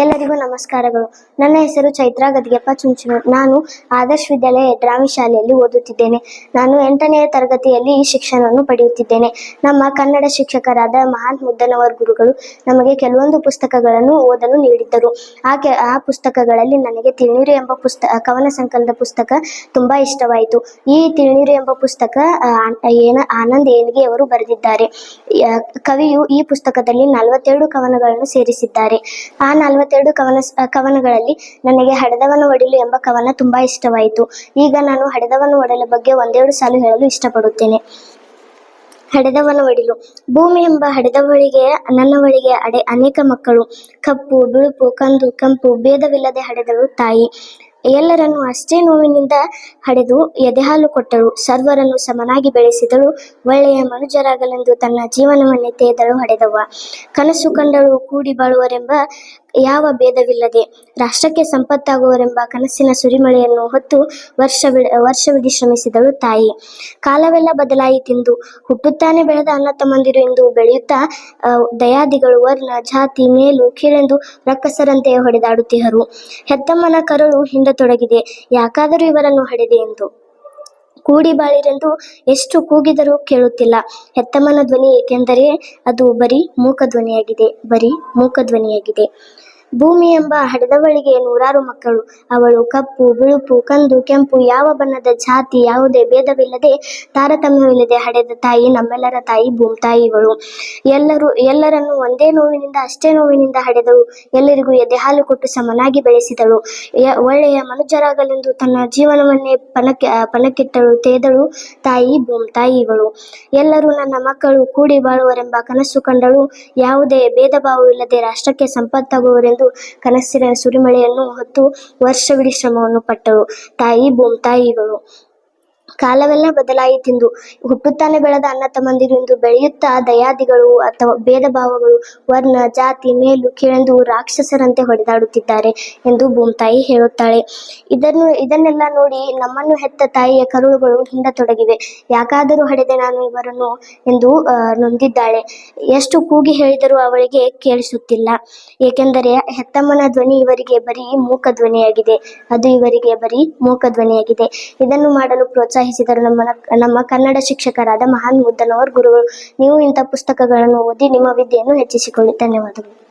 ಎಲ್ಲರಿಗೂ ನಮಸ್ಕಾರಗಳು. ನನ್ನ ಹೆಸರು ಚೈತ್ರ ಗದಿಗೆಪ್ಪ ಚುಂಚನೂರ್. ನಾನು ಆದರ್ಶ ವಿದ್ಯಾಲಯ ಎಡ್ರಾಮಿ ಶಾಲೆಯಲ್ಲಿ ಓದುತ್ತಿದ್ದೇನೆ. ನಾನು ಎಂಟನೆಯ ತರಗತಿಯಲ್ಲಿ ಈ ಶಿಕ್ಷಣವನ್ನು ಪಡೆಯುತ್ತಿದ್ದೇನೆ. ನಮ್ಮ ಕನ್ನಡ ಶಿಕ್ಷಕರಾದ ಮಹಾನ್ ಮುದ್ದನವರ್ ಗುರುಗಳು ನಮಗೆ ಕೆಲವೊಂದು ಪುಸ್ತಕಗಳನ್ನು ಓದಲು ನೀಡಿದ್ದರು. ಆ ಕೆ, ಆ ಪುಸ್ತಕಗಳಲ್ಲಿ ನನಗೆ ತಿಳಿನೀರು ಎಂಬ ಪುಸ್ತಕ ಕವನ ಸಂಕಲನದ ಪುಸ್ತಕ ತುಂಬಾ ಇಷ್ಟವಾಯಿತು. ಈ ತಿಳಿನೀರು ಎಂಬ ಪುಸ್ತಕ ಏನ, ಆನಂದ್ ಏನ್ಗೆ ಅವರು ಬರೆದಿದ್ದಾರೆ. ಕವಿಯು ಈ ಪುಸ್ತಕದಲ್ಲಿ ನಲವತ್ತೆರಡು ಕವನಗಳನ್ನು ಸೇರಿಸಿದ್ದಾರೆ. ಆ ನಲವತ್ತೆರಡು ಕವನ ಕವನಗಳಲ್ಲಿ ನನಗೆ ಹಡೆದವನ ಒಡಿಲು ಎಂಬ ಕವನ ತುಂಬಾ ಇಷ್ಟವಾಯಿತು. ಈಗ ನಾನು ಹಡೆದವನ ಒಡಲ ಬಗ್ಗೆ ಒಂದೆರಡು ಸಾಲು ಹೇಳಲು ಇಷ್ಟಪಡುತ್ತೇನೆ. ಹಡೆದವನ ಒಡಿಲು ಭೂಮಿ ಎಂಬ ಹಡೆದವಳಿಗೆ ನನ್ನವಳಿಗೆ ಅಡೆ ಅನೇಕ ಮಕ್ಕಳು. ಕಪ್ಪು, ಬಿಳುಪು, ಕಂದು, ಕೆಂಪು, ಭೇದವಿಲ್ಲದೆ ಹಡೆದಳು ತಾಯಿ. ಎಲ್ಲರನ್ನು ಅಷ್ಟೇ ನೋವಿನಿಂದ ಹಡೆದು ಎದೆಹಾಲು ಕೊಟ್ಟಳು. ಸರ್ವರನ್ನು ಸಮನಾಗಿ ಬೆಳೆಸಿದಳು. ಒಳ್ಳೆಯ ಮನುಜರಾಗಲೆಂದು ತನ್ನ ಜೀವನವನ್ನೇ ತೇದಳು ಹಡೆದವ. ಕನಸು ಕಂಡಳು, ಕೂಡಿ ಬಾಳುವರೆಂಬ ಯಾವ ಭೇದವಿಲ್ಲದೆ ರಾಷ್ಟ್ರಕ್ಕೆ ಸಂಪತ್ತಾಗುವರೆಂಬ ಕನಸಿನ ಸುರಿಮಳೆಯನ್ನು ಹೊತ್ತು ವರ್ಷವಿಡ ವರ್ಷವಿಡಿ ಶ್ರಮಿಸಿದಳು ತಾಯಿ. ಕಾಲವೆಲ್ಲ ಬದಲಾಯಿತೆಂದು ಹುಟ್ಟುತ್ತಾನೆ ಬೆಳೆದ ಅಣ್ಣ ತಮ್ಮಂದಿರು ಎಂದು ಬೆಳೆಯುತ್ತಾ ದಯಾದಿಗಳು ವರ್ಣ, ಜಾತಿ, ಮೇಲು, ಕೀಳೆಂದು ರಕ್ಕಸರಂತೆ ಹೊಡೆದಾಡುತ್ತಿಹರು ಹೆತ್ತಮ್ಮನ ಕರಳು ಹಿಂದತೊಡಗಿದೆ ಯಾಕಾದರೂ ಇವರನ್ನು ಹಡೆದೆ ಎಂದು. ಕೂಡಿ ಬಾಳಿರೆಂದು ಎಷ್ಟು ಕೂಗಿದರೂ ಕೇಳುತ್ತಿಲ್ಲ. ಹೆತ್ತಮ್ಮನ ಧ್ವನಿ ಏಕೆಂದರೆ ಅದು ಬರೀ ಮೂಕ ಧ್ವನಿಯಾಗಿದೆ, ಬರೀ ಮೂಕ ಧ್ವನಿಯಾಗಿದೆ. ಭೂಮಿ ಎಂಬ ಹಡೆದವಳಿಗೆ ನೂರಾರು ಮಕ್ಕಳು. ಅವಳು ಕಪ್ಪು, ಬಿಳುಪು, ಕಂದು, ಕೆಂಪು, ಯಾವ ಬಣ್ಣದ ಜಾತಿ ಯಾವುದೇ ಭೇದವಿಲ್ಲದೆ ತಾರತಮ್ಯವಿಲ್ಲದೆ ಹಡೆದ ತಾಯಿ, ನಮ್ಮೆಲ್ಲರ ತಾಯಿ ಭೂಮ್ತಾಯಿ ಇವಳು. ಎಲ್ಲರೂ, ಎಲ್ಲರನ್ನು ಒಂದೇ ನೋವಿನಿಂದ, ಅಷ್ಟೇ ನೋವಿನಿಂದ ಹಡೆದಳು ಎಲ್ಲರಿಗೂ ಎದೆ ಹಾಲು ಕೊಟ್ಟು ಸಮನಾಗಿ ಬೆಳೆಸಿದಳು. ಒಳ್ಳೆಯ ಮನುಜರಾಗಲೆಂದು ತನ್ನ ಜೀವನವನ್ನೇ ಪಣಕ್ಕೆ ಪಣಕ್ಕಿಟ್ಟಳು ತೇದಳು ತಾಯಿ ಭೂಮ್ತಾಯಿ ಇವಳು. ಎಲ್ಲರೂ ನನ್ನ ಮಕ್ಕಳು ಕೂಡಿ ಬಾಳುವರೆಂಬ ಕನಸು ಕಂಡಳು. ಯಾವುದೇ ಭೇದ ಭಾವವಿಲ್ಲದೆ ರಾಷ್ಟ್ರಕ್ಕೆ ಸಂಪತ್ತಾಗುವರೆಂದು ಕನಸಿನ ಸುರಿಮಳೆಯನ್ನು ಹೊತ್ತು ವರ್ಷವಿಡೀ ಶ್ರಮವನ್ನು ಪಟ್ಟರು. ತಾಯಿ ಭೂಮ್ತಾಯಿ ಇವಳು ಕಾಲವೆಲ್ಲ ಬದಲಾಯಿತೆಂದು ಹುಟ್ಟುತ್ತಾನೆ ಬೆಳೆದ ಅಣ್ಣ ತಮ್ಮಂದಿರು ಎಂದು ಬೆಳೆಯುತ್ತಾ ದಯಾದಿಗಳು ಅಥವಾ ಭೇದ ಭಾವಗಳು, ವರ್ಣ, ಜಾತಿ, ಮೇಲು ಕೇಳೆಂದು ರಾಕ್ಷಸರಂತೆ ಹೊಡೆದಾಡುತ್ತಿದ್ದಾರೆ ಎಂದು ಭೂಮ್ತಾಯಿ ಹೇಳುತ್ತಾಳೆ. ಇದನ್ನು, ಇದನ್ನೆಲ್ಲ ನೋಡಿ ನಮ್ಮನ್ನು ಹೆತ್ತ ತಾಯಿಯ ಕರುಳುಗಳು ಹಿಂಡತೊಡಗಿವೆ. ಯಾಕಾದರೂ ಹಡೆದೆ ನಾನು ಇವರನ್ನು ಎಂದು ನೊಂದಿದ್ದಾಳೆ. ಎಷ್ಟು ಕೂಗಿ ಹೇಳಿದರೂ ಅವಳಿಗೆ ಕೇಳಿಸುತ್ತಿಲ್ಲ. ಏಕೆಂದರೆ ಹೆತ್ತಮ್ಮನ ಧ್ವನಿ ಇವರಿಗೆ ಬರೀ ಮೂಕ ಧ್ವನಿಯಾಗಿದೆ. ಅದು ಇವರಿಗೆ ಬರೀ ಮೂಕ ಧ್ವನಿಯಾಗಿದೆ. ಇದನ್ನು ಮಾಡಲು ಪ್ರೋತ್ಸಾಹಿಸಿದರು ನಮ್ಮ ನಮ್ಮ ಕನ್ನಡ ಶಿಕ್ಷಕರಾದ ಮಹಾನ್ ಮುದ್ದನವರ್ ಗುರುಗಳು, ನೀವು ಇಂಥ ಪುಸ್ತಕಗಳನ್ನು ಓದಿ ನಿಮ್ಮ ವಿದ್ಯೆಯನ್ನು ಹೆಚ್ಚಿಸಿಕೊಳ್ಳಿ. ಧನ್ಯವಾದಗಳು.